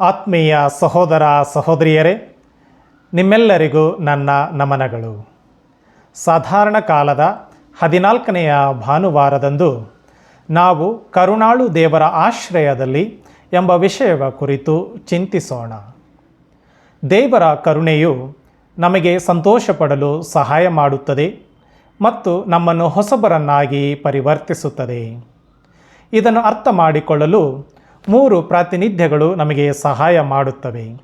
ಆತ್ಮೀಯ ಸಹೋದರ ಸಹೋದರಿಯರೇ, ನಿಮ್ಮೆಲ್ಲರಿಗೂ ನನ್ನ ನಮನಗಳು. ಸಾಧಾರಣ ಕಾಲದ ಹದಿನಾಲ್ಕನೆಯ ಭಾನುವಾರದಂದು ನಾವು ಕರುಣಾಳು ದೇವರ ಆಶ್ರಯದಲ್ಲಿ ಎಂಬ ವಿಷಯವ ಕುರಿತು ಚಿಂತಿಸೋಣ. ದೇವರ ಕರುಣೆಯು ನಮಗೆ ಸಂತೋಷಪಡಲು ಸಹಾಯ ಮಾಡುತ್ತದೆ ಮತ್ತು ನಮ್ಮನ್ನು ಹೊಸಬರನ್ನಾಗಿ ಪರಿವರ್ತಿಸುತ್ತದೆ. ಇದನ್ನು ಅರ್ಥ ಮಾಡಿಕೊಳ್ಳಲು ಮೂರು ಪ್ರಾತಿನಿಧ್ಯಗಳು ನಮಗೆ ಸಹಾಯ ಮಾಡುತ್ತವೆ.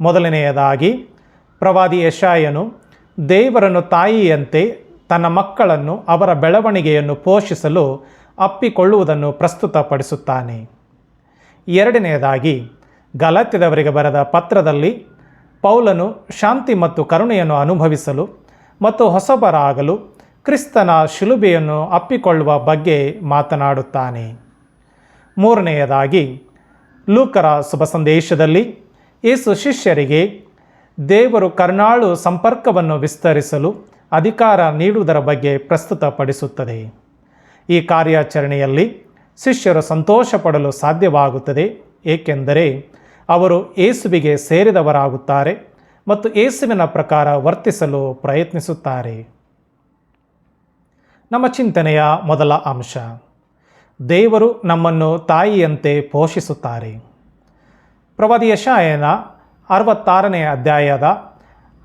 ಮೊದಲನೆಯದಾಗಿ, ಪ್ರವಾದಿ ಯಶಾಯನು ದೇವರನ್ನು ತಾಯಿಯಂತೆ ತನ್ನ ಮಕ್ಕಳನ್ನು ಅವರ ಬೆಳವಣಿಗೆಯನ್ನು ಪೋಷಿಸಲು ಅಪ್ಪಿಕೊಳ್ಳುವುದನ್ನು ಪ್ರಸ್ತುತಪಡಿಸುತ್ತಾನೆ. ಎರಡನೆಯದಾಗಿ, ಗಲಾತ್ಯದವರಿಗೆ ಬರೆದ ಪತ್ರದಲ್ಲಿ ಪೌಲನು ಶಾಂತಿ ಮತ್ತು ಕರುಣೆಯನ್ನು ಅನುಭವಿಸಲು ಮತ್ತು ಹೊಸಬರಾಗಲು ಕ್ರಿಸ್ತನ ಶಿಲುಬೆಯನ್ನು ಅಪ್ಪಿಕೊಳ್ಳುವ ಬಗ್ಗೆ ಮಾತನಾಡುತ್ತಾನೆ. ಮೂರನೆಯದಾಗಿ ಲೂಕರ ಶುಭ ಸಂದೇಶದಲ್ಲಿ ಯೇಸು ಶಿಷ್ಯರಿಗೆ ದೇವರು ಕರ್ನಾಳು ಸಂಪರ್ಕವನ್ನು ವಿಸ್ತರಿಸಲು ಅಧಿಕಾರ ನೀಡುವುದರ ಬಗ್ಗೆ ಪ್ರಸ್ತುತಪಡಿಸುತ್ತದೆ. ಈ ಕಾರ್ಯಾಚರಣೆಯಲ್ಲಿ ಶಿಷ್ಯರು ಸಂತೋಷ ಪಡಲು ಸಾಧ್ಯವಾಗುತ್ತದೆ, ಏಕೆಂದರೆ ಅವರು ಯೇಸುವಿಗೆ ಸೇರಿದವರಾಗುತ್ತಾರೆ ಮತ್ತು ಯೇಸುವಿನ ಪ್ರಕಾರ ವರ್ತಿಸಲು ಪ್ರಯತ್ನಿಸುತ್ತಾರೆ. ನಮ್ಮ ಚಿಂತನೆಯ ಮೊದಲ ಅಂಶ. ದೇವರು ನಮ್ಮನ್ನು ತಾಯಿಯಂತೆ ಪೋಷಿಸುತ್ತಾರೆ. ಪ್ರವಾದಿ ಯಶಾಯನ ಅರವತ್ತಾರನೆಯ ಅಧ್ಯಾಯದ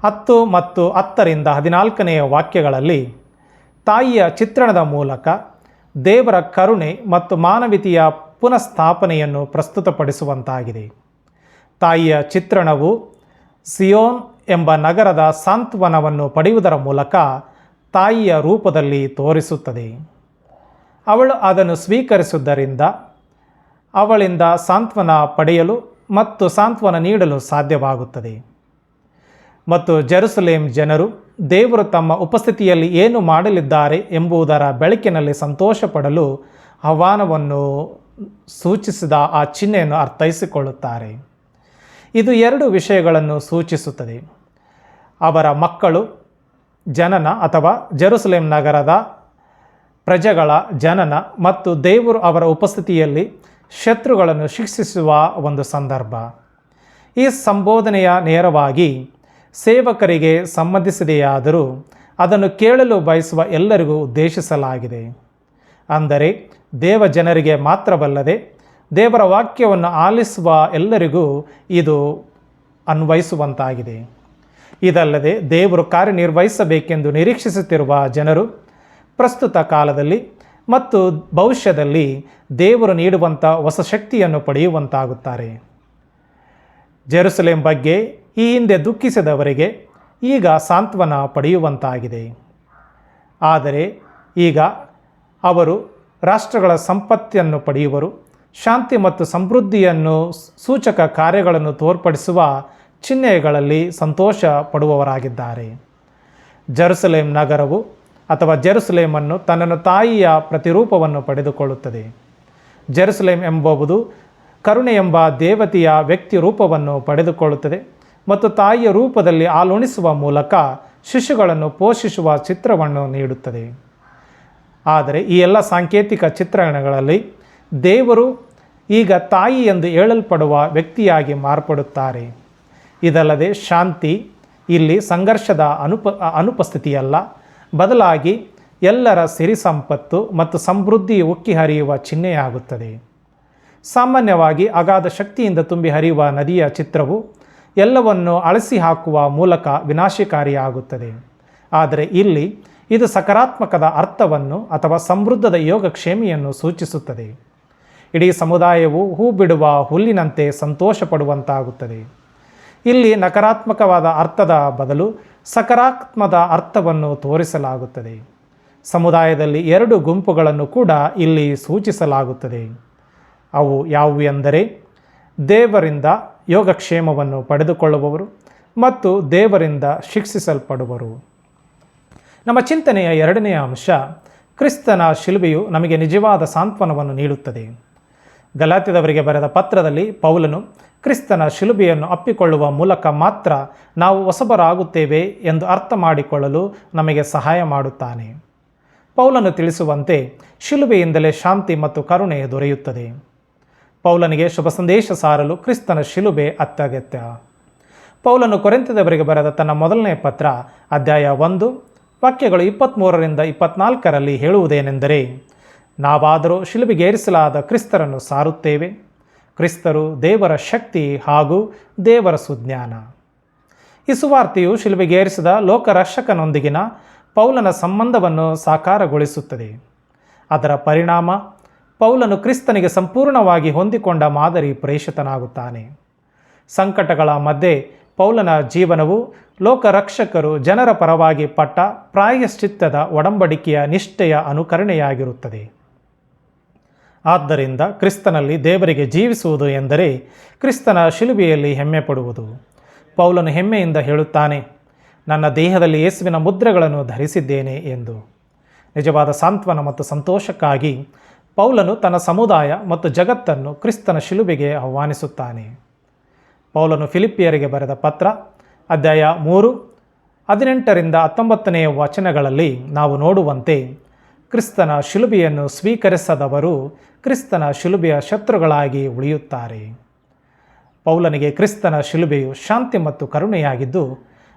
ಹತ್ತು ಮತ್ತು ಹತ್ತರಿಂದ ಹದಿನಾಲ್ಕನೆಯ ವಾಕ್ಯಗಳಲ್ಲಿ ತಾಯಿಯ ಚಿತ್ರಣದ ಮೂಲಕ ದೇವರ ಕರುಣೆ ಮತ್ತು ಮಾನವೀಯತೆಯ ಪುನಃಸ್ಥಾಪನೆಯನ್ನು ಪ್ರಸ್ತುತಪಡಿಸುವಂತಾಗಿದೆ. ತಾಯಿಯ ಚಿತ್ರಣವು ಸಿಯೋನ್ ಎಂಬ ನಗರದ ಸಾಂತ್ವನವನ್ನು ಪಡೆಯುವುದರ ಮೂಲಕ ತಾಯಿಯ ರೂಪದಲ್ಲಿ ತೋರಿಸುತ್ತದೆ. ಅವಳು ಅದನ್ನು ಸ್ವೀಕರಿಸುವುದರಿಂದ ಅವಳಿಂದ ಸಾಂತ್ವನ ಪಡೆಯಲು ಮತ್ತು ಸಾಂತ್ವನ ನೀಡಲು ಸಾಧ್ಯವಾಗುತ್ತದೆ. ಮತ್ತು ಜೆರುಸಲೇಮ್ ಜನರು ದೇವರು ತಮ್ಮ ಉಪಸ್ಥಿತಿಯಲ್ಲಿ ಏನು ಮಾಡಲಿದ್ದಾರೆ ಎಂಬುದರ ಬೆಳಕಿನಲ್ಲಿ ಸಂತೋಷ ಪಡಲು ಆಹ್ವಾನವನ್ನು ಸೂಚಿಸಿದ ಆ ಚಿಹ್ನೆಯನ್ನು ಅರ್ಥೈಸಿಕೊಳ್ಳುತ್ತಾರೆ. ಇದು ಎರಡು ವಿಷಯಗಳನ್ನು ಸೂಚಿಸುತ್ತದೆ. ಅವರ ಮಕ್ಕಳು, ಜನನ ಅಥವಾ ಜೆರುಸಲೇಮ್ ನಗರದ ಪ್ರಜೆಗಳ, ಜನನ ಮತ್ತು ದೇವರು ಅವರ ಉಪಸ್ಥಿತಿಯಲ್ಲಿ ಶತ್ರುಗಳನ್ನು ಶಿಕ್ಷಿಸುವ ಒಂದು ಸಂದರ್ಭ. ಈ ಸಂಬೋಧನೆಯ ನೇರವಾಗಿ ಸೇವಕರಿಗೆ ಸಂಬಂಧಿಸಿದೆಯಾದರೂ ಅದನ್ನು ಕೇಳಲು ಬಯಸುವ ಎಲ್ಲರಿಗೂ ಉದ್ದೇಶಿಸಲಾಗಿದೆ. ಅಂದರೆ ದೇವ ಜನರಿಗೆ ಮಾತ್ರವಲ್ಲದೆ ದೇವರ ವಾಕ್ಯವನ್ನು ಆಲಿಸುವ ಎಲ್ಲರಿಗೂ ಇದು ಅನ್ವಯಿಸುವಂತಾಗಿದೆ. ಇದಲ್ಲದೆ ದೇವರು ಕಾರ್ಯನಿರ್ವಹಿಸಬೇಕೆಂದು ನಿರೀಕ್ಷಿಸುತ್ತಿರುವ ಜನರು ಪ್ರಸ್ತುತ ಕಾಲದಲ್ಲಿ ಮತ್ತು ಭವಿಷ್ಯದಲ್ಲಿ ದೇವರು ನೀಡುವಂಥ ಹೊಸ ಶಕ್ತಿಯನ್ನು ಪಡೆಯುವಂತಾಗುತ್ತಾರೆ. ಜೆರುಸಲೇಂ ಬಗ್ಗೆ ಈ ಹಿಂದೆ ದುಃಖಿಸಿದವರಿಗೆ ಈಗ ಸಾಂತ್ವನ ಪಡೆಯುವಂತಾಗಿದೆ. ಆದರೆ ಈಗ ಅವರು ರಾಷ್ಟ್ರಗಳ ಸಂಪತ್ತಿಯನ್ನು ಪಡೆಯುವರು, ಶಾಂತಿ ಮತ್ತು ಸಮೃದ್ಧಿಯನ್ನು ಸೂಚಕ ಕಾರ್ಯಗಳನ್ನು ತೋರ್ಪಡಿಸುವ ಚಿಹ್ನೆಗಳಲ್ಲಿ ಸಂತೋಷ ಪಡುವವರಾಗಿದ್ದಾರೆ. ಜೆರುಸಲೇಂ ನಗರವು ಅಥವಾ ಜೆರುಸಲೇಮನ್ನು ತನ್ನನ್ನು ತಾಯಿಯ ಪ್ರತಿರೂಪವನ್ನು ಪಡೆದುಕೊಳ್ಳುತ್ತದೆ. ಜೆರುಸಲೇಮ್ ಎಂಬುದು ಕರುಣೆ ಎಂಬ ದೇವತೆಯ ವ್ಯಕ್ತಿ ರೂಪವನ್ನು ಪಡೆದುಕೊಳ್ಳುತ್ತದೆ ಮತ್ತು ತಾಯಿಯ ರೂಪದಲ್ಲಿ ಆಲೋಣಿಸುವ ಮೂಲಕ ಶಿಶುಗಳನ್ನು ಪೋಷಿಸುವ ಚಿತ್ರವನ್ನು ನೀಡುತ್ತದೆ. ಆದರೆ ಈ ಎಲ್ಲ ಸಾಂಕೇತಿಕ ಚಿತ್ರಣಗಳಲ್ಲಿ ದೇವರು ಈಗ ತಾಯಿ ಎಂದು ಹೇಳಲ್ಪಡುವ ವ್ಯಕ್ತಿಯಾಗಿ ಮಾರ್ಪಡುತ್ತಾರೆ. ಇದಲ್ಲದೆ ಶಾಂತಿ ಇಲ್ಲಿ ಸಂಘರ್ಷದ ಅನುಪ, ಅನುಪಸ್ಥಿತಿಯಲ್ಲ. ಬದಲಾಗಿ ಎಲ್ಲರ ಸಿರಿ ಸಂಪತ್ತು ಮತ್ತು ಸಮೃದ್ಧಿ ಉಕ್ಕಿ ಹರಿಯುವ ಚಿಹ್ನೆಯಾಗುತ್ತದೆ. ಸಾಮಾನ್ಯವಾಗಿ ಅಗಾಧ ಶಕ್ತಿಯಿಂದ ತುಂಬಿ ಹರಿಯುವ ನದಿಯ ಚಿತ್ರವು ಎಲ್ಲವನ್ನು ಅಳಸಿ ಹಾಕುವ ಮೂಲಕ ವಿನಾಶಕಾರಿಯಾಗುತ್ತದೆ. ಆದರೆ ಇಲ್ಲಿ ಇದು ಸಕಾರಾತ್ಮಕದ ಅರ್ಥವನ್ನು ಅಥವಾ ಸಮೃದ್ಧದ ಯೋಗಕ್ಷೇಮಿಯನ್ನು ಸೂಚಿಸುತ್ತದೆ. ಇಡೀ ಸಮುದಾಯವು ಹೂ ಬಿಡುವ ಹುಲ್ಲಿನಂತೆ ಸಂತೋಷ ಪಡುವಂತಾಗುತ್ತದೆ ಇಲ್ಲಿ ನಕಾರಾತ್ಮಕವಾದ ಅರ್ಥದ ಬದಲು ಸಕಾರಾತ್ಮದ ಅರ್ಥವನ್ನು ತೋರಿಸಲಾಗುತ್ತದೆ. ಸಮುದಾಯದಲ್ಲಿ ಎರಡು ಗುಂಪುಗಳನ್ನು ಕೂಡ ಇಲ್ಲಿ ಸೂಚಿಸಲಾಗುತ್ತದೆ. ಅವು ಯಾವುವು ಎಂದರೆ, ದೇವರಿಂದ ಯೋಗಕ್ಷೇಮವನ್ನು ಪಡೆದುಕೊಳ್ಳುವವರು ಮತ್ತು ದೇವರಿಂದ ಶಿಕ್ಷಿಸಲ್ಪಡುವರು. ನಮ್ಮ ಚಿಂತನೆಯ ಎರಡನೆಯ ಅಂಶ, ಕ್ರಿಸ್ತನ ಶಿಲುಬೆಯು ನಮಗೆ ನಿಜವಾದ ಸಾಂತ್ವನವನ್ನು ನೀಡುತ್ತದೆ. ಗಲಾತ್ಯದವರಿಗೆ ಬರೆದ ಪತ್ರದಲ್ಲಿ ಪೌಲನು ಕ್ರಿಸ್ತನ ಶಿಲುಬೆಯನ್ನು ಅಪ್ಪಿಕೊಳ್ಳುವ ಮೂಲಕ ಮಾತ್ರ ನಾವು ಹೊಸಬರಾಗುತ್ತೇವೆ ಎಂದು ಅರ್ಥ ಮಾಡಿಕೊಳ್ಳಲು ನಮಗೆ ಸಹಾಯ ಮಾಡುತ್ತಾನೆ. ಪೌಲನು ತಿಳಿಸುವಂತೆ ಶಿಲುಬೆಯಿಂದಲೇ ಶಾಂತಿ ಮತ್ತು ಕರುಣೆ ದೊರೆಯುತ್ತದೆ. ಪೌಲನಿಗೆ ಶುಭ ಸಂದೇಶ ಸಾರಲು ಕ್ರಿಸ್ತನ ಶಿಲುಬೆ ಅತ್ಯಗತ್ಯ. ಪೌಲನು ಕೊರೆಂತದವರಿಗೆ ಬರೆದ ತನ್ನ ಮೊದಲನೇ ಪತ್ರ ಅಧ್ಯಾಯ ಒಂದು, ವಾಕ್ಯಗಳು ಇಪ್ಪತ್ತ್ಮೂರರಿಂದ ಇಪ್ಪತ್ನಾಲ್ಕರಲ್ಲಿ ಹೇಳುವುದೇನೆಂದರೆ ನಾವಾದರೂ ಶಿಲುಬಿಗೇರಿಸಲಾದ ಕ್ರಿಸ್ತರನ್ನು ಸಾರುತ್ತೇವೆ. ಕ್ರಿಸ್ತರು ದೇವರ ಶಕ್ತಿ ಹಾಗೂ ದೇವರ ಸುಜ್ಞಾನ. ಈ ಸುವಾರ್ತೆಯು ಶಿಲುಬೆಗೇರಿಸಿದ ಲೋಕರಕ್ಷಕನೊಂದಿಗಿನ ಪೌಲನ ಸಂಬಂಧವನ್ನು ಸಾಕಾರಗೊಳಿಸುತ್ತದೆ. ಅದರ ಪರಿಣಾಮ ಪೌಲನು ಕ್ರಿಸ್ತನಿಗೆ ಸಂಪೂರ್ಣವಾಗಿ ಹೊಂದಿಕೊಂಡ ಮಾದರಿ ಪ್ರೇಷಿತನಾಗುತ್ತಾನೆ. ಸಂಕಟಗಳ ಮಧ್ಯೆ ಪೌಲನ ಜೀವನವು ಲೋಕರಕ್ಷಕರು ಜನರ ಪರವಾಗಿ ಪಟ್ಟ ಪ್ರಾಯಶ್ಚಿತ್ತದ ಒಡಂಬಡಿಕೆಯ ನಿಷ್ಠೆಯ ಅನುಕರಣೆಯಾಗಿರುತ್ತದೆ. ಆದ್ದರಿಂದ ಕ್ರಿಸ್ತನಲ್ಲಿ ದೇವರಿಗೆ ಜೀವಿಸುವುದು ಎಂದರೆ ಕ್ರಿಸ್ತನ ಶಿಲುಬೆಯಲ್ಲಿ ಹೆಮ್ಮೆ ಪಡುವುದು ಪೌಲನು ಹೆಮ್ಮೆಯಿಂದ ಹೇಳುತ್ತಾನೆ, ನನ್ನ ದೇಹದಲ್ಲಿ ಯೇಸುವಿನ ಮುದ್ರೆಗಳನ್ನು ಧರಿಸಿದ್ದೇನೆ ಎಂದು. ನಿಜವಾದ ಸಾಂತ್ವನ ಮತ್ತು ಸಂತೋಷಕ್ಕಾಗಿ ಪೌಲನು ತನ್ನ ಸಮುದಾಯ ಮತ್ತು ಜಗತ್ತನ್ನು ಕ್ರಿಸ್ತನ ಶಿಲುಬೆಗೆ ಆಹ್ವಾನಿಸುತ್ತಾನೆ. ಪೌಲನು ಫಿಲಿಪಿಯರಿಗೆ ಬರೆದ ಪತ್ರ, ಅಧ್ಯಾಯ ಮೂರು, ಹದಿನೆಂಟರಿಂದ ಹತ್ತೊಂಬತ್ತನೆಯ ವಚನಗಳಲ್ಲಿ ನಾವು ನೋಡುವಂತೆ ಕ್ರಿಸ್ತನ ಶಿಲುಬೆಯನ್ನು ಸ್ವೀಕರಿಸದವರು ಕ್ರಿಸ್ತನ ಶಿಲುಬೆಯ ಶತ್ರುಗಳಾಗಿ ಉಳಿಯುತ್ತಾರೆ. ಪೌಲನಿಗೆ ಕ್ರಿಸ್ತನ ಶಿಲುಬೆಯು ಶಾಂತಿ ಮತ್ತು ಕರುಣೆಯಾಗಿದ್ದು,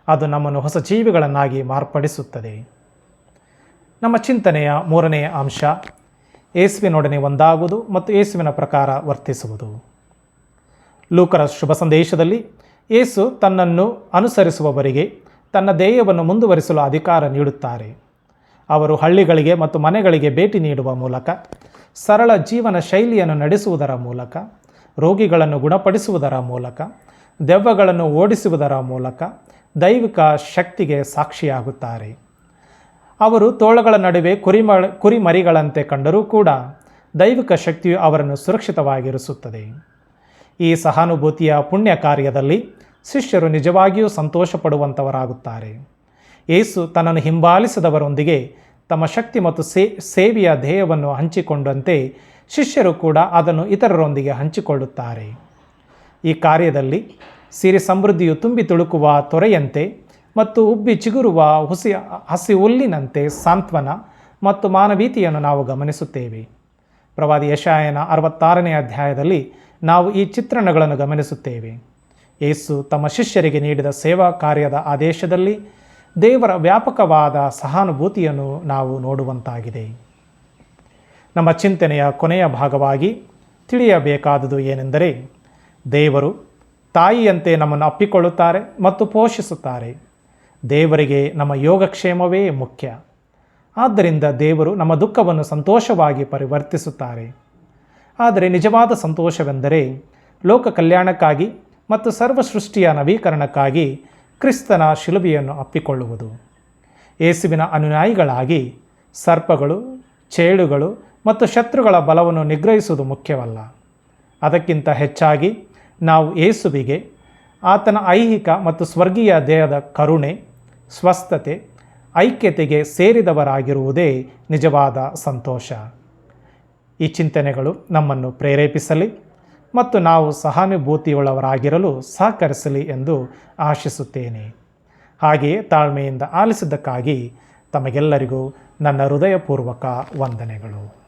ಅದು ನಮ್ಮನ್ನು ಹೊಸ ಜೀವಿಗಳನ್ನಾಗಿ ಮಾರ್ಪಡಿಸುತ್ತದೆ. ನಮ್ಮ ಚಿಂತನೆಯ ಮೂರನೆಯ ಅಂಶ, ಯೇಸುವಿನೊಡನೆ ಒಂದಾಗುವುದು ಮತ್ತು ಯೇಸುವಿನ ಪ್ರಕಾರ ವರ್ತಿಸುವುದು. ಲೂಕರ ಶುಭ ಸಂದೇಶದಲ್ಲಿ, ಯೇಸು ತನ್ನನ್ನು ಅನುಸರಿಸುವವರಿಗೆ ತನ್ನ ಧ್ಯೇಯವನ್ನು ಮುಂದುವರಿಸಲು ಅಧಿಕಾರ ನೀಡುತ್ತಾರೆ. ಅವರು ಹಳ್ಳಿಗಳಿಗೆ ಮತ್ತು ಮನೆಗಳಿಗೆ ಭೇಟಿ ನೀಡುವ ಮೂಲಕ, ಸರಳ ಜೀವನ ಶೈಲಿಯನ್ನು ನಡೆಸುವುದರ ಮೂಲಕ, ರೋಗಿಗಳನ್ನು ಗುಣಪಡಿಸುವುದರ ಮೂಲಕ, ದೆವ್ವಗಳನ್ನು ಓಡಿಸುವುದರ ಮೂಲಕ ದೈವಿಕ ಶಕ್ತಿಗೆ ಸಾಕ್ಷಿಯಾಗುತ್ತಾರೆ. ಅವರು ತೋಳಗಳ ನಡುವೆ ಕುರಿಮ, ಕುರಿಮರಿಗಳಂತೆ ಕಂಡರೂ ಕೂಡ ದೈವಿಕ ಶಕ್ತಿಯು ಅವರನ್ನು ಸುರಕ್ಷಿತವಾಗಿರಿಸುತ್ತದೆ. ಈ ಸಹಾನುಭೂತಿಯ ಪುಣ್ಯ ಕಾರ್ಯದಲ್ಲಿ ಶಿಷ್ಯರು ನಿಜವಾಗಿಯೂ ಸಂತೋಷ ಪಡುವಂಥವರಾಗುತ್ತಾರೆ ಯೇಸು ತನ್ನನ್ನು ಹಿಂಬಾಲಿಸಿದವರೊಂದಿಗೆ ತಮ್ಮ ಶಕ್ತಿ ಮತ್ತು ಸೇ, ಸೇವೆಯ ಧ್ಯೇಯವನ್ನು ಹಂಚಿಕೊಂಡಂತೆ ಶಿಷ್ಯರು ಕೂಡ ಅದನ್ನು ಇತರರೊಂದಿಗೆ ಹಂಚಿಕೊಳ್ಳುತ್ತಾರೆ. ಈ ಕಾರ್ಯದಲ್ಲಿ ಸಿರಿ ಸಮೃದ್ಧಿಯು ತುಂಬಿ ತುಳುಕುವ ತೊರೆಯಂತೆ ಮತ್ತು ಉಬ್ಬಿ ಚಿಗುರುವ ಹುಸಿ, ಹಸಿ ಹುಲ್ಲಿನಂತೆ ಸಾಂತ್ವನ ಮತ್ತು ಮಾನವೀಯತೆಯನ್ನು ನಾವು ಗಮನಿಸುತ್ತೇವೆ. ಪ್ರವಾದಿ ಯಶಾಯನ ಅರವತ್ತಾರನೇ ಅಧ್ಯಾಯದಲ್ಲಿ ನಾವು ಈ ಚಿತ್ರಣಗಳನ್ನು ಗಮನಿಸುತ್ತೇವೆ. ಯೇಸು ತಮ್ಮ ಶಿಷ್ಯರಿಗೆ ನೀಡಿದ ಸೇವಾ ಕಾರ್ಯದ ಆದೇಶದಲ್ಲಿ ದೇವರ ವ್ಯಾಪಕವಾದ ಸಹಾನುಭೂತಿಯನ್ನು ನಾವು ನೋಡುವಂತಾಗಿದೆ. ನಮ್ಮ ಚಿಂತನೆಯ ಕೊನೆಯ ಭಾಗವಾಗಿ ತಿಳಿಯಬೇಕಾದುದು ಏನೆಂದರೆ, ದೇವರು ತಾಯಿಯಂತೆ ನಮ್ಮನ್ನು ಅಪ್ಪಿಕೊಳ್ಳುತ್ತಾರೆ ಮತ್ತು ಪೋಷಿಸುತ್ತಾರೆ. ದೇವರಿಗೆ ನಮ್ಮ ಯೋಗಕ್ಷೇಮವೇ ಮುಖ್ಯ. ಆದ್ದರಿಂದ ದೇವರು ನಮ್ಮ ದುಃಖವನ್ನು ಸಂತೋಷವಾಗಿ ಪರಿವರ್ತಿಸುತ್ತಾರೆ. ಆದರೆ ನಿಜವಾದ ಸಂತೋಷವೆಂದರೆ ಲೋಕ ಕಲ್ಯಾಣಕ್ಕಾಗಿ ಮತ್ತು ಸರ್ವ ಸೃಷ್ಟಿಯ ನವೀಕರಣಕ್ಕಾಗಿ ಕ್ರಿಸ್ತನ ಶಿಲುಬೆಯನ್ನು ಅಪ್ಪಿಕೊಳ್ಳುವುದು. ಯೇಸುವಿನ ಅನುಯಾಯಿಗಳಾಗಿ ಸರ್ಪಗಳು ಚೇಳುಗಳು ಮತ್ತು ಶತ್ರುಗಳ ಬಲವನ್ನು ನಿಗ್ರಹಿಸುವುದು ಮುಖ್ಯವಲ್ಲ. ಅದಕ್ಕಿಂತ ಹೆಚ್ಚಾಗಿ ನಾವು ಯೇಸುವಿಗೆ ಆತನ ಐಹಿಕ ಮತ್ತು ಸ್ವರ್ಗೀಯ ದೇಹದ ಕರುಣೆ, ಸ್ವಸ್ಥತೆ, ಐಕ್ಯತೆಗೆ ಸೇರಿದವರಾಗಿರುವುದೇ ನಿಜವಾದ ಸಂತೋಷ. ಈ ಚಿಂತನೆಗಳು ನಮ್ಮನ್ನು ಪ್ರೇರೇಪಿಸಲಿ. ಮತ್ತು ನಾವು ಸಹಾನುಭೂತಿಯುಳ್ಳವರಾಗಿರಲು ಸಹಕರಿಸಲಿ ಎಂದು ಆಶಿಸುತ್ತೇನೆ. ಹಾಗೆಯೇ ತಾಳ್ಮೆಯಿಂದ ಆಲಿಸಿದ್ದಕ್ಕಾಗಿ ತಮಗೆಲ್ಲರಿಗೂ ನನ್ನ ಹೃದಯಪೂರ್ವಕ ವಂದನೆಗಳು.